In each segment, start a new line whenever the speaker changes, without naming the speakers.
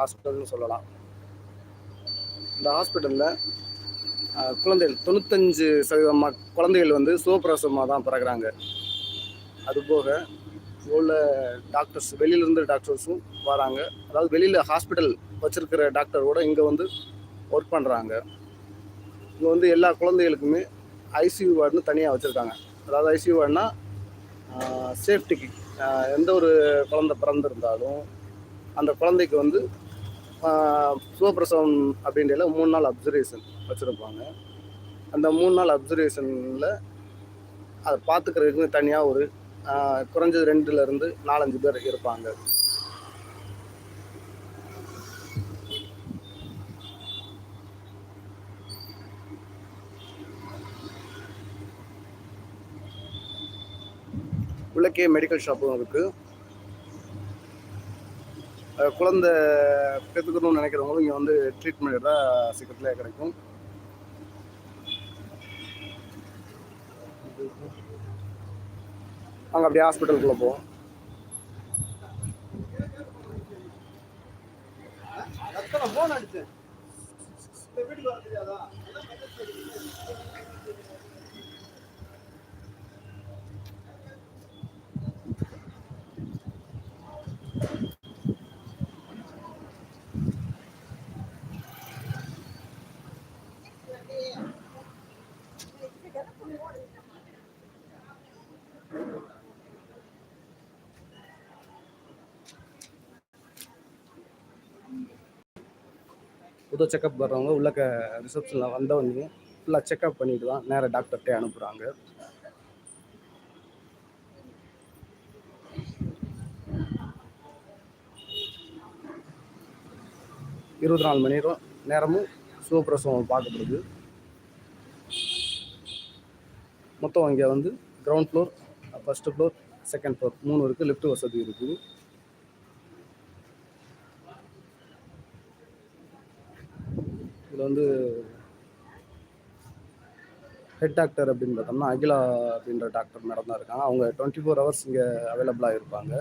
ஹாஸ்பிட்டல்னு சொல்லலாம். இந்த ஹாஸ்பிட்டலில் குழந்தைகள் தொண்ணூத்தஞ்சு சதவீதம் குழந்தைகள் வந்து சுகப்பிரசவமாக தான் பிறகுறாங்க அதுபோக உள்ள டாக்டர்ஸ் வெளியிலேருந்து டாக்டர்ஸும் வராங்க. அதாவது வெளியில் ஹாஸ்பிட்டல் வச்சிருக்கிற டாக்டரோட இங்கே வந்து ஒர்க் பண்ணுறாங்க இங்கே வந்து எல்லா குழந்தைகளுக்குமே ஐசியூ வார்டுன்னு தனியாக வச்சுருக்காங்க. அதாவது ஐசியூ வார்டுனா சேஃப்டிக்கு எந்த ஒரு குழந்தை பிறந்திருந்தாலும் அந்த குழந்தைக்கு வந்து சுகப்பிரசவம் அப்படின்றல மூணு நாள் அப்சர்வேஷன் வச்சுருப்பாங்க. அந்த மூணு நாள் அப்சர்வேஷனில் அதை பார்த்துக்கிறதுக்கு தனியாக ஒரு குறைஞ்சது ரெண்டுலேருந்து நாலஞ்சு பேர் இருப்பாங்க. உள்ளக்கே மெடிக்கல் ஷாப்பும் இருக்குது குழந்தை பெற்றுக்கணும்னு நினைக்கிறவங்களும் இங்கே வந்து ட்ரீட்மெண்ட் எடுத்தால் சீக்கிரத்தில் கிடைக்கும். அங்கே அப்படியே ஹாஸ்பிட்டலுக்குள்ளே போவோம். புது செக்கப் வர்றவங்க உள்ளக்க ரிசப்ஷனில் வந்தவங்க ஃபுல்லாக செக்கப் பண்ணிட்டு தான் நேராக டாக்டர்கிட்டே அனுப்புகிறாங்க இருபத்தி நாலு மணி நேரம் நேரமும் சிவபிரசவம் பார்க்கப்படுது. மொத்தம் இங்கே வந்து ground floor first floor second floor மூணு இருக்குது லிஃப்ட் வசதி இருக்குது. வந்து ஹெட் டாக்டர் அப்படின்னு பார்த்தோம்னா அகிலா அப்படின்ற டாக்டர் மேடம் தான் இருக்காங்க. அவங்க டுவெண்ட்டி ஃபோர் ஹவர்ஸ் இங்கே அவைலபிளாக இருப்பாங்க.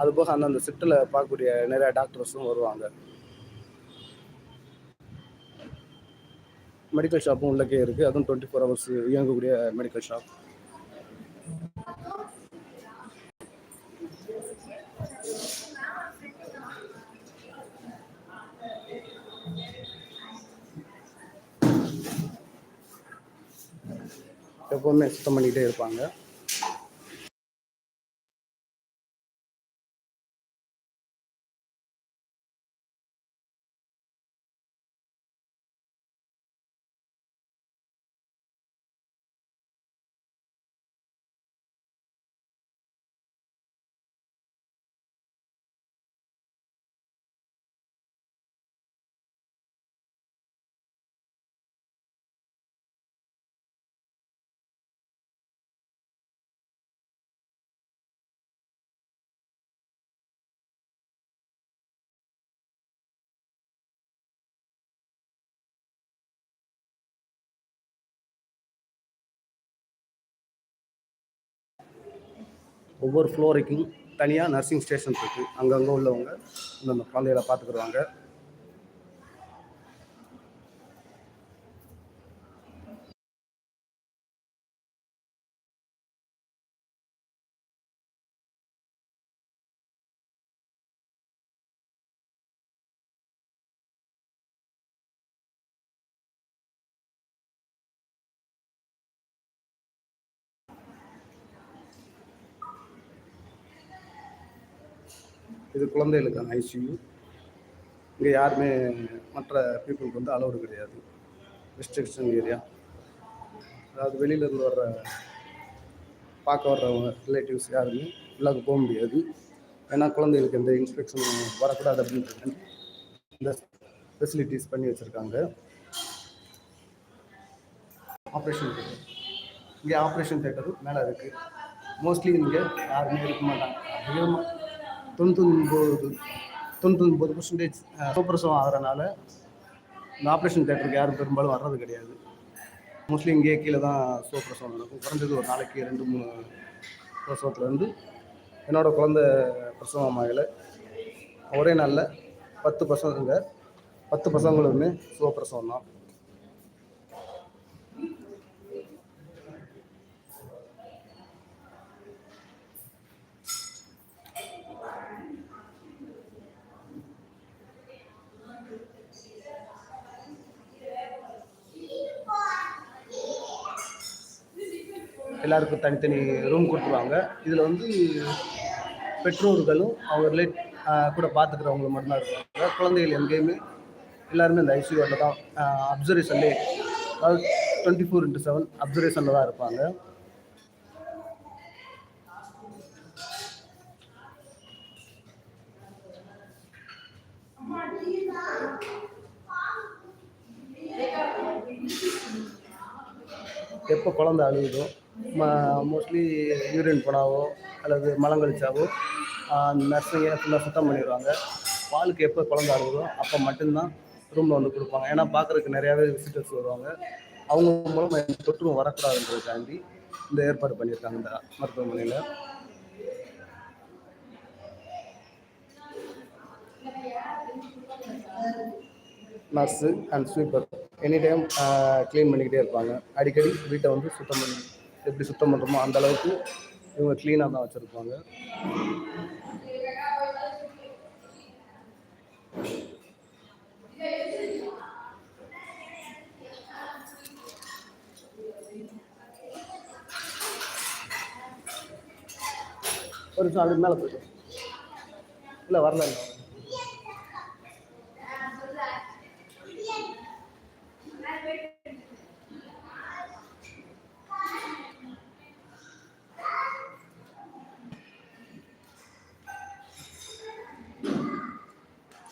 அது போக அந்தந்த சிட்டில் பார்க்கக்கூடிய நிறைய டாக்டர்ஸும் வருவாங்க. மெடிக்கல் ஷாப்பும் உள்ளக்கே இருக்குது அதுவும் டுவெண்ட்டி ஃபோர் ஹவர்ஸ் இயங்கக்கூடிய மெடிக்கல் ஷாப் எப்போவுமே சுத்தம் பண்ணிக்கிட்டே இருப்பாங்க. ஒவ்வொரு ஃப்ளோருக்கும் தனியாக நர்சிங் ஸ்டேஷன் இருக்குது அங்கங்கே உள்ளவங்க இந்தந்த குழந்தைகளை பார்த்துக்குருவாங்க இது குழந்தைகளுக்கான ஐசியூ இங்கே யாருமே மற்ற பீப்புளுக்கு வந்து அலௌடு கிடையாது. ரெஸ்ட்ரிக்ஷன் ஏரியா அதாவது வெளியிலேருந்து வர்ற பார்க்க வர்றவங்க ரிலேட்டிவ்ஸ் யாருமே உள்ளாக போக முடியாது. ஏன்னா குழந்தைகளுக்கு எந்த இன்ஸ்பெக்ஷன் வரக்கூடாது அப்படின்றது இந்த ஃபெசிலிட்டிஸ் பண்ணி வச்சுருக்காங்க. ஆப்ரேஷன் தேட்டர் இங்கே ஆப்ரேஷன் தேட்டரும் மேலே இருக்குது மோஸ்ட்லி இங்கே யாருமே இருக்க மாட்டாங்க. அதிகமாக தொண்ணூத்தொன்பது தொண்ணூத்தொன்பது பர்சன்டேஜ் சுப்ரசவம் ஆகிறனால இந்த ஆப்ரேஷன் தேட்டருக்கு யாரும் பெரும்பாலும் வர்றது கிடையாது. மோஸ்ட்லி இங்கே கீழே தான் சுப்ரசவம் நடக்கும். குறைஞ்சது ஒரு நாளைக்கு ரெண்டு மூணு பிரசவத்தில் என்னோடய குழந்த பிரசவம் ஆகலை ஒரே நாளில் பத்து பசங்க பத்து பசங்களுமே சுகப்பிரசவம் தான். எல்லாருக்கும் தனித்தனி ரூம் கொடுத்துருவாங்க. இதில் வந்து பெற்றோர்களும் அவங்க ரிலேட் கூட பார்த்துக்கிறவங்களும் மட்டும்தான் இருப்பாங்க குழந்தைகள் எங்கேயுமே எல்லாருமே இந்த ஐசியூவில் தான் அப்சர்வேஷன்லே அதாவது டுவெண்ட்டி ஃபோர் இன்ட்டு செவன் அப்சர்வேஷனில் தான் இருப்பாங்க. எப்போ குழந்தை அழுகுதோ மோஸ்ட்லி யூரின் போனாவோ அல்லது மலம் கழிச்சாவோ நர்ஸுங்க ஃபுல்லாக சுத்தம் பண்ணிடுவாங்க. பாலுக்கு எப்போ குழந்த ஆகுதோ அப்போ மட்டும்தான் ரூமில் வந்து கொடுப்பாங்க. ஏன்னா பார்க்குறதுக்கு நிறையாவே விசிட்டர்ஸ் வருவாங்க. அவங்க மூலமாக எந்த தொற்றும் வரக்கூடாதுன்றதுக்காண்டி இந்த ஏற்பாடு பண்ணியிருக்காங்க இந்த மருத்துவமனையில். Nurse and sweeper any time clean பண்ணிக்கிட்டே இருப்பாங்க. அடிக்கடி வீட்டை வந்து சுத்தம் பண்ணி எப்படி சுத்தம் பண்ணுறோமோ அந்த அளவுக்கு இவங்க க்ளீனாக தான் வச்சுருப்பாங்க. ஒரு நிமிஷம் அதுக்கு மேலே போயிடும் இல்லை வரல இல்லை.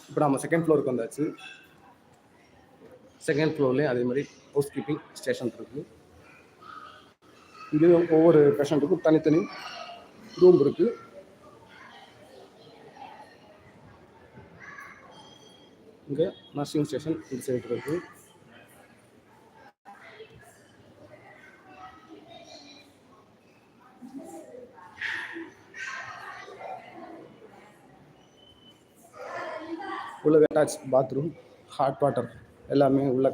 இப்போ நம்ம செகண்ட் ஃப்ளோருக்கு வந்தாச்சு. செகண்ட் ஃப்ளோர்லேயும் அதே மாதிரி ஹவுஸ் கீப்பிங் ஸ்டேஷன் இருக்குது இங்கேயும் ஒவ்வொரு பேஷண்ட்டுக்கும் தனித்தனி ரூம் இருக்குது இங்கே நர்சிங் ஸ்டேஷன் இந்த சைடு இருக்குது உள்ள அட்டாச் பாத்ரூம் ஹாட் வாட்டர் எல்லாமே உள்ள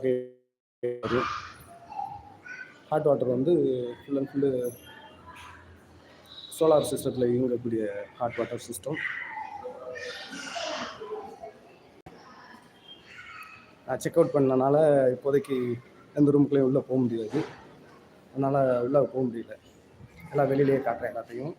ஹாட் வாட்டர் வந்து ஃபுல் அண்ட் ஃபுல்லு சோலார் சிஸ்டத்தில் இயங்கக்கூடிய ஹாட் வாட்டர் சிஸ்டம் நான் செக் அவுட் பண்ணனால இப்போதைக்கு எந்த ரூமுக்குள்ளேயும் உள்ளே போக முடியாது. அதனால் உள்ளே போக முடியல. எல்லாம் வெளியிலேயே காட்டுறேன் எல்லாத்தையும்.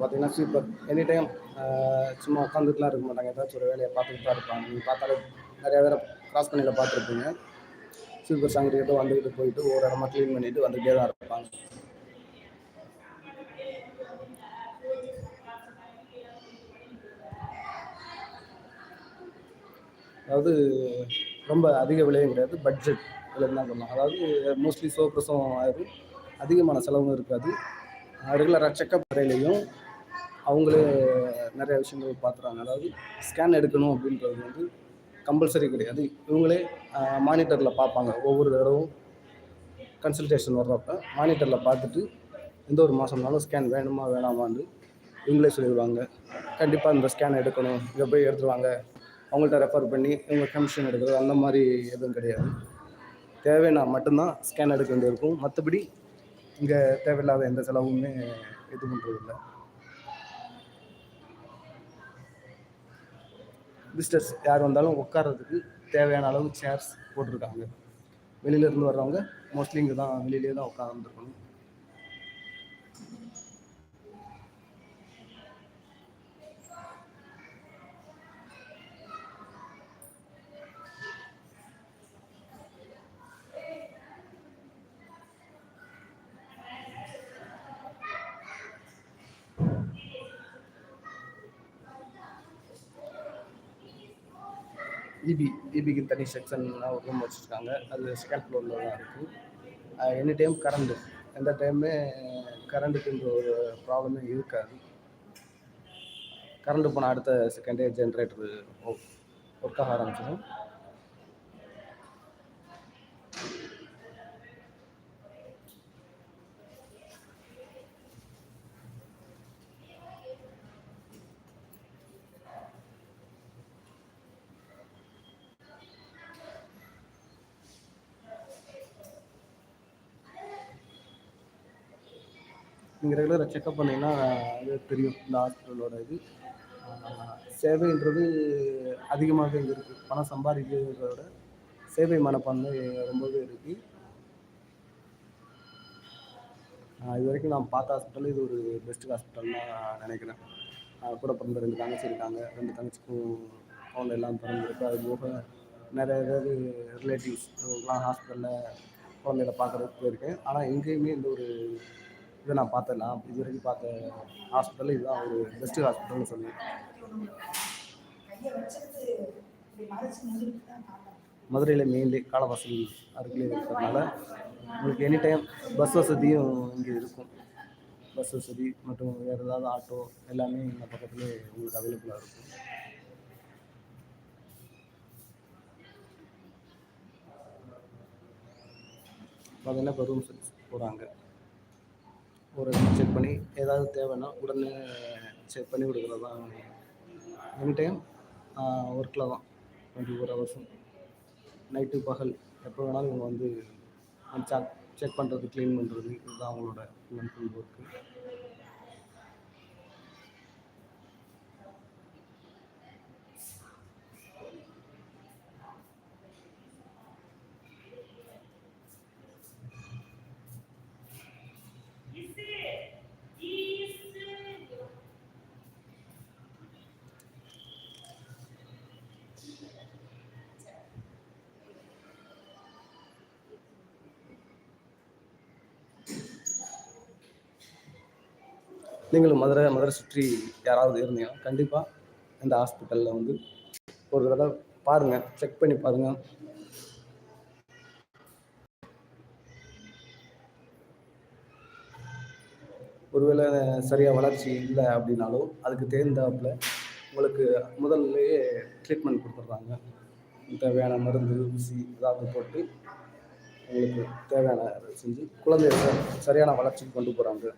பார்த்தீங்கன்னா சூப்பர் எனி டைம் சும்மா உட்காந்துட்டுலாம் இருக்க மாட்டாங்க. ஏதாச்சும் ஒரு வேலையை பார்த்துட்டு தான் இருப்பாங்க. நீங்கள் பார்த்தாலே நிறையா பேரை கிராஸ் பண்ணியில் பார்த்துருப்பீங்க. சூப்பர் சாங்கிட்டு வந்துக்கிட்டு போயிட்டு ஒரு இடமா க்ளீன் பண்ணிட்டு வந்துகிட்டே தான் இருப்பாங்க. அதாவது ரொம்ப அதிக விலையும் கிடையாது பட்ஜெட் விலைன்னு தான் சொல்லலாம் அதாவது மோஸ்ட்லி சோப்ரஸும் ஆயிரும். அதிகமான செலவும் இருக்காது. ரெகுலராக செக்கப் வரையிலையும் அவங்களே நிறைய விஷயங்கள் பார்த்துறாங்க அதாவது ஸ்கேன் எடுக்கணும் அப்படின்றது வந்து கம்பல்சரி கிடையாது. இவங்களே மானிட்டரில் பார்ப்பாங்க. ஒவ்வொரு தடவும் கன்சல்டேஷன் வர்றப்ப மானிட்டரில் பார்த்துட்டு எந்த ஒரு மாதம்னாலும் ஸ்கேன் வேணுமா வேணாமான்னு இவங்களே சொல்லிடுவாங்க. கண்டிப்பாக இந்த ஸ்கேன் எடுக்கணும். இதை போய் எடுத்துருவாங்க அவங்கள்ட்ட ரெஃபர் பண்ணி இவங்க கமிஷன் எடுக்கிறது அந்த மாதிரி எதுவும் கிடையாது. தேவைன்னா மட்டும்தான் ஸ்கேன் எடுக்க வேண்டியிருக்கும். மற்றபடி இங்கே தேவையில்லாத எந்த செலவுமே இது பண்ணுறதில்ல விசிட்டர்ஸ் யார் வந்தாலும் உட்கார்றதுக்கு தேவையான அளவு சேர்ஸ் போட்டிருக்காங்க. வெளியிலேருந்து வர்றவங்க மோஸ்ட்லி இங்கே தான் வெளியிலே தான் உட்காந்துருக்கணும் இபி இபிக்கு e தனி செக்ஷன் ஒரு ரூம் வச்சுருக்காங்க. அது செகண்ட் ஃப்ளோரில் தான் இருக்குது எனி டைம் கரண்ட்டு எந்த டைமே கரண்ட்டுக்குன்ற ஒரு ப்ராப்ளமே இருக்காது. கரண்ட்டு போனால் அடுத்த செகண்டே ஜென்ரேட்டர் ஒர்க் ஆக ஆரம்பிச்சிடும் நீங்கள் ரெகுலராக செக்அப் பண்ணிங்கன்னா அது தெரியும் இந்த ஹாஸ்பிட்டலோட இது. சேவைன்றது அதிகமாக இங்கே இருக்குது பணம் சம்பாதிக்கிறத விட சேவை மனப்பான்மை ரொம்பவே இருக்குது இது வரைக்கும் நான் பார்த்த ஹாஸ்பிட்டல் இது ஒரு பெஸ்ட் ஹாஸ்பிட்டல் நான் நினைக்கிறேன். கூட பிறந்த ரெண்டு தங்கச்சி இருக்காங்க. ரெண்டு தங்கச்சிக்கும் அவங்க எல்லாம் பிறந்திருக்கு. அது போக நிறைய பேர் ரிலேட்டிவ்ஸ் இவங்கெல்லாம் ஹாஸ்பிட்டலில் குழந்தைகளை பார்க்குறதுக்கு போயிருக்கேன். ஆனால் எங்கேயுமே இந்த ஒரு இதை நான் பார்த்துடலாம் நான் இது வரைக்கும் பார்த்த ஹாஸ்பிட்டல் இதுதான் ஒரு பெஸ்ட்டு ஹாஸ்பிட்டல்னு சொல்லி. மதுரையில் மெயின்லி காலவாசல் அருகிலே இருக்கிறதுனால உங்களுக்கு எனி டைம் பஸ் வசதியும் இங்கே இருக்கும். பஸ் வசதி மற்றும் வேறு ஏதாவது ஆட்டோ எல்லாமே இந்த பக்கத்துலேயே உங்களுக்கு அவைலபிளாக இருக்கும். பார்த்தீங்கன்னா இப்போ ரூம் சர்வீஸ் போகிறாங்க ஒரு செக் பண்ணி ஏதாவது தேவைன்னா உடனே செக் பண்ணி கொடுக்குறது தான் எனி டைம் ஒர்க்கில் தான். டுவெண்ட்டி ஃபோர் ஹவர்ஸும் நைட்டு பகல் எப்போ வேணாலும் இவங்க வந்து செக் செக் பண்ணுறது க்ளீன் பண்ணுறது இதுதான் அவங்களோட ஃபுல் ஒர்க்கு நீங்களும் மதுரை மதுரை சுற்றி யாராவது இருந்தீங்கன்னா கண்டிப்பாக இந்த ஹாஸ்பிட்டலில் வந்து ஒரு தடவை பாருங்கள் செக் பண்ணி பாருங்கள் ஒருவேளை சரியாக வளர்ச்சி இல்லை அப்படின்னாலும் அதுக்கு தேர்ந்தாப்பில் உங்களுக்கு முதல்லையே ட்ரீட்மெண்ட் கொடுத்துட்றாங்க. தேவையான மருந்து ஊசி ஏதாவது போட்டு உங்களுக்கு தேவையான செஞ்சு குழந்தைய சரியான வளர்ச்சிக்கு கொண்டு போகிறாங்க